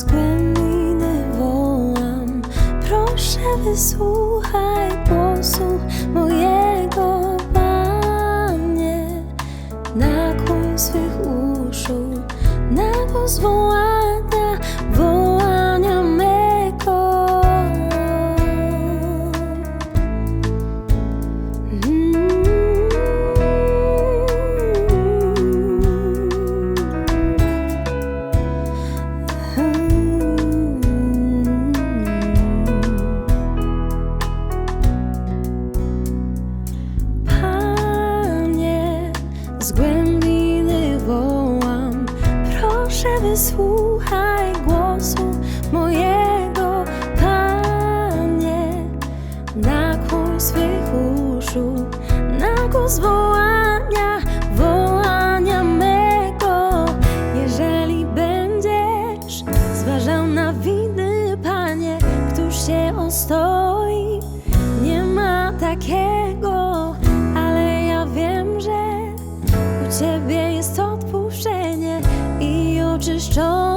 z wołam. Proszę wysłuchaj głosu mojego Panie. Nakłoń swych uszu na pozwolenie. z głębiny wołam Proszę wysłuchaj głosu mojego Panie. Nakłoń swych uszu, na głos wołam strong.